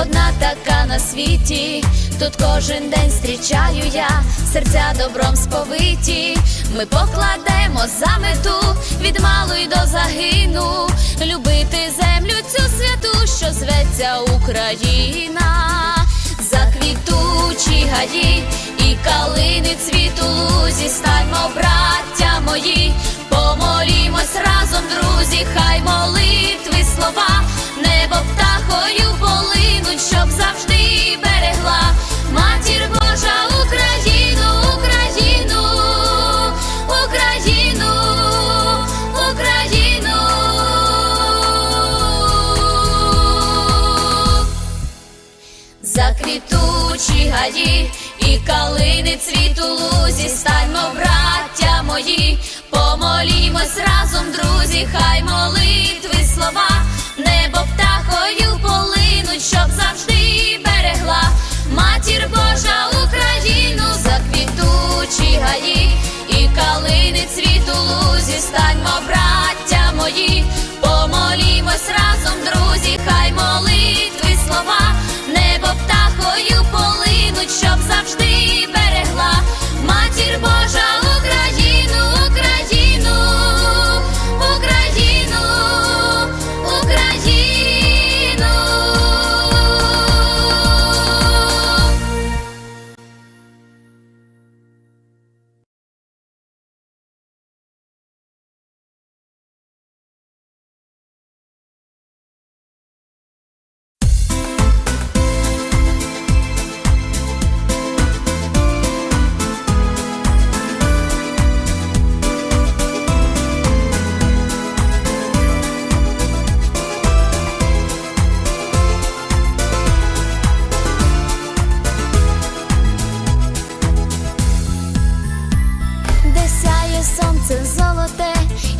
одна така на світі. Тут кожен день зустрічаю я, серця добром сповиті. Ми покладемо за мету. Від малої до загину, любити землю цю святу, що зветься Україна, заквітучі гаї і калини цвіту. Лузі, станьмо, браття мої, помолімось разом, друзі, хай молитви слова, щоб завжди берегла матір Божа Україну, Україну, Україну, Україну. Заквітучі гаї і калини цвіту лузі, станьмо, браття мої, помолімось разом, друзі, хай молитви слова,